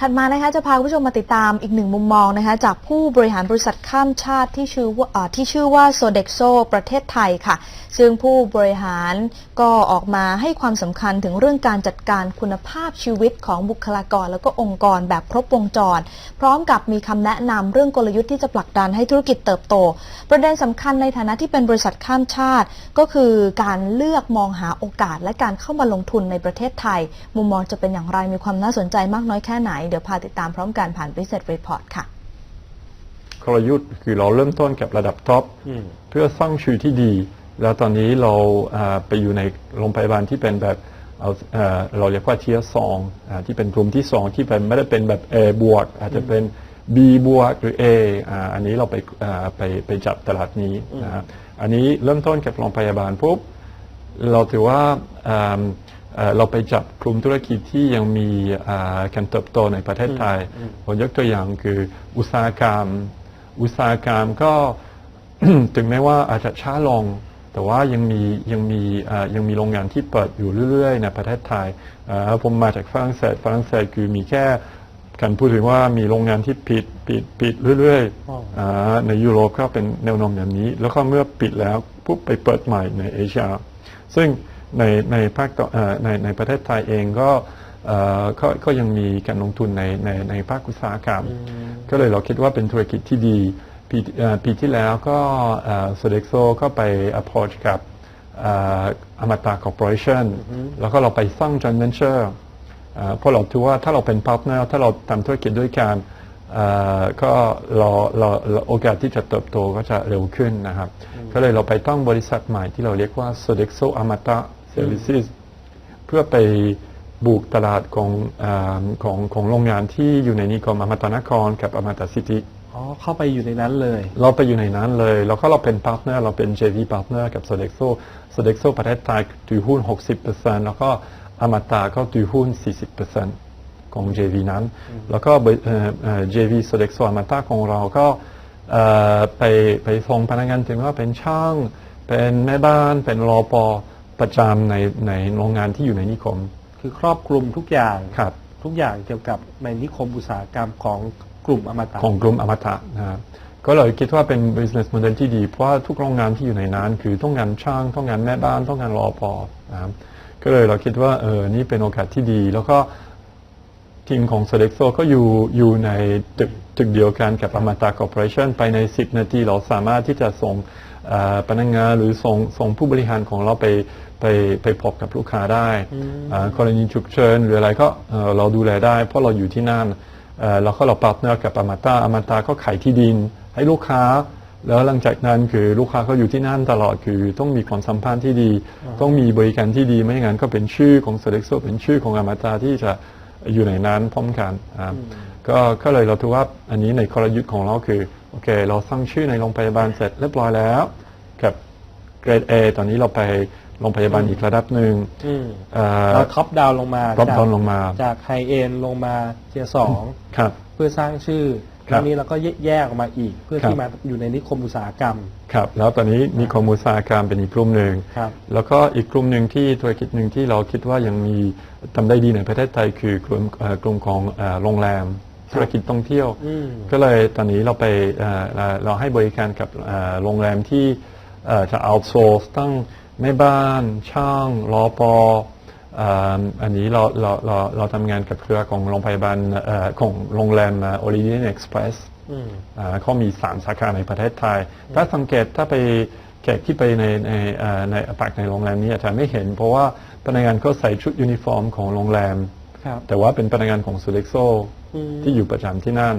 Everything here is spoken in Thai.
ถัดมานะคะจะพาคุณผู้ชมมาติดตามอีกหนึ่งมุมมองนะคะจากผู้บริหารบริษัทข้ามชาติที่ชื่อว่าที่ชื่อว่า Sodexo ประเทศไทยค่ะ ซึ่งผู้บริหารก็ออกมาให้ความสำคัญถึงเรื่องการจัดการคุณภาพชีวิตของบุคลากร แล้วก็องค์กรแบบครบวงจร พร้อมกับมีคำแนะนำเรื่องกลยุทธ์ที่จะผลักดันให้ธุรกิจเติบโต ประเด็นสำคัญในฐานะที่เป็นบริษัทข้ามชาติ ก็คือการเลือกมองหาโอกาส และการเข้ามาลงทุนในประเทศไทย มุมมองจะเป็นอย่างไรมีความน่าสนใจมากน้อยแค่ไหนเดี๋ยวพาติดตามพร้อมกันผ่าน Business Report ค่ะกลยุทธ์คือเราเริ่มต้นกับระดับท็อปอืมเพื่อสร้างชื่อที่ดี แล้วตอนนี้เราอ่าไปอยู่ในโรงพยาบาลที่เป็นแบบเอาเอ่อเราเรียกว่าเทียสองที่เป็นกลุ่มที่สองที่เป็นไม่ได้เป็นแบบ A บวกอาจจะเป็น B บวกหรือ A อ่าอันนี้เราไปอ่าไปไปจับตลาดนี้นะครับอันนี้เริ่มต้นกับโรงพยาบาลปุ๊บเราถือว่าอ่า เอ่อเราไปจับกลุ่มธุรกิจที่ยังมีอ่าการเติบโตในประเทศไทยผมยกตัวอย่างคืออุตสาหกรรม อุตสาหกรรมก็ถึงแม้ว่าอาจจะช้าลง แต่ว่ายังมียังมีอ่ายังมีโรงงานที่เปิดอยู่เรื่อยๆ ในประเทศไทยอ่าผมมาจากฝรั่งเศสฝรั่งเศสคือมีแค่การพูดถึงว่ามีโรงงานที่ปิดปิดปิดเรื่อยอ๋อๆอ่าในยุโรปก็เป็นแนวโน้มอย่างนี้ แล้วก็เมื่อปิดแล้วปุ๊บไปเปิดใหม่ในเอเชียซึ่ง ในในภาคตะเอ่อในในประเทศไทยเองก็เอ่อก็ก็ยังมีการลงทุนในในในภาคอุตสาหกรรม ก็เลยเราคิดว่าเป็นธุรกิจที่ดีปีเอ่อปีที่แล้วก็โซเด็กโซก็ไป approach กับอมตะคอร์ปอเรชั่นแล้วก็เราไปสร้าง joint venture เอ่อเพราะเราถือว่าถ้าเราเป็นพาร์ทเนอร์ถ้าเราทำธุรกิจด้วยกันเอ่อ ก็เราเราเราโอกาสที่จะเติบโตก็จะเร็วขึ้นนะครับ ก็เลยเราไปตั้งบริษัทใหม่ที่เราเรียกว่า Sodexo Amata Services เพื่อไปบุกตลาดของอาของของโรงงานที่อยู่ในนิคมอมตะนครกับอมตะซิตี้อ๋อเข้าไปอยู่ในนั้นเลย เราไปอยู่ในนั้นเลย แล้วก็เราเป็นพาร์ทเนอร์เราเป็น JV พาร์ทเนอร์กับ Sodexo Sodexo ประเทศไทยถือหุ้น 60%แล้วก็อมตะก็ถือหุ้น 40% ของ JV นั้น แล้วก็บริเอ่อเอ่อ JV Sodexo อมตะของเราก็เอ่อไปไปส่งพนักงานถึงว่าเป็นช่าง เป็นแม่บ้าน เป็นรอปอประจำในในโรงงานที่อยู่ในนิคม คือครอบคลุมทุกอย่างครับทุกอย่างเกี่ยวกับในนิคมอุตสาหกรรมของกลุ่มอมตะของกลุ่มอมตะนะครับก็เลยคิดว่าเป็น business model ที่ดี เพราะว่าทุกโรงงานที่อยู่ในนั้น คือต้องงานช่าง ต้องงานแม่บ้าน ต้องงานรอปอนะครับก็เลยเราคิดว่าเออนี่เป็นโอกาสที่ดี แล้วก็ ทีมของ Sodexo ก็อยู่อยู่ในตึกตึกเดียวกันกับอมตะ Corporation ไปใน 10 นาทีเราสามารถที่จะส่งเอ่อพนักงานหรือส่งส่งผู้บริหารของเราไปไปไปพบกับลูกค้าได้อ่ากรณีฉุกเฉินหรืออะไรก็เอ่อเราดูแลได้ เพราะเราอยู่ที่นั่นเอ่อแล้วก็เราพาร์ทเนอร์กับอมตะอมตะก็ขายที่ดินให้ลูกค้า แล้วหลังจากนั้นคือลูกค้าก็อยู่ที่นั่นตลอดคือต้องมีความสัมพันธ์ที่ดี ต้องมีบริการที่ดีไม่อย่างนั้นก็เป็นชื่อของ Sodexo เป็นชื่อของอมตะที่จะ อยู่ในนั้นพร้อมกันนะครับก็ก็เลยเราถือว่าอันนี้ในกลยุทธ์ของเราคือโอเค เราสร้างชื่อในโรงพยาบาลเสร็จเรียบร้อยแล้วกับเกรด A ตอนนี้เราไปโรงพยาบาลอีกระดับหนึ่งอืมเอ่อเราท็อปดาวลงมา top จาก down ลงมา จากไฮเอ็นลงมาเทียสองครับเพื่อสร้างชื่อ ครัแล้บวนี้เราก็แยกออกมาอีก เพื่อครับที่มาอยู่ในนิคมอุตสาหกรรม ครับ แล้วตอนนี้มีคอมอุตสาหกรรมเป็นอีกกลุ่มหนึ่งครับแล้วก็อีกกลุ่มหนึ่งที่ธุรกิจหนึ่งที่เราคิดว่ายังมีทำได้ดีในประเทศไทยคือกลุ่มเอ่อกลุ่มของเอ่อโรงแรมธุรกิจท่องเที่ยวอืมก็เลยตอนนี้เราไปเอ่อเอ่อเราให้บริการกับเอ่อโรงแรมที่เอ่อจะเอาโซสตั้งแม่บ้าน ช่างรอปอเอ่ออันนี้เราเราเราเราทำงานกับเครือของโรงพยาบาลเอ่อของโรงแรมโอลิเวียนเอ็กซ์เพรสอืมอ่าเขามีสามสาขาในประเทศไทย ถ้าสังเกตถ้าไปแขกที่ไปในในเอ่อในปักในโรงแรมนี้อาจจะไม่เห็น เพราะว่าพนักงานก็ใส่ชุดยูนิฟอร์มของโรงแรมครับแต่ว่าเป็นพนักงานของ s ูเล็กโซอืมที่อยู่ประจำที่นั่น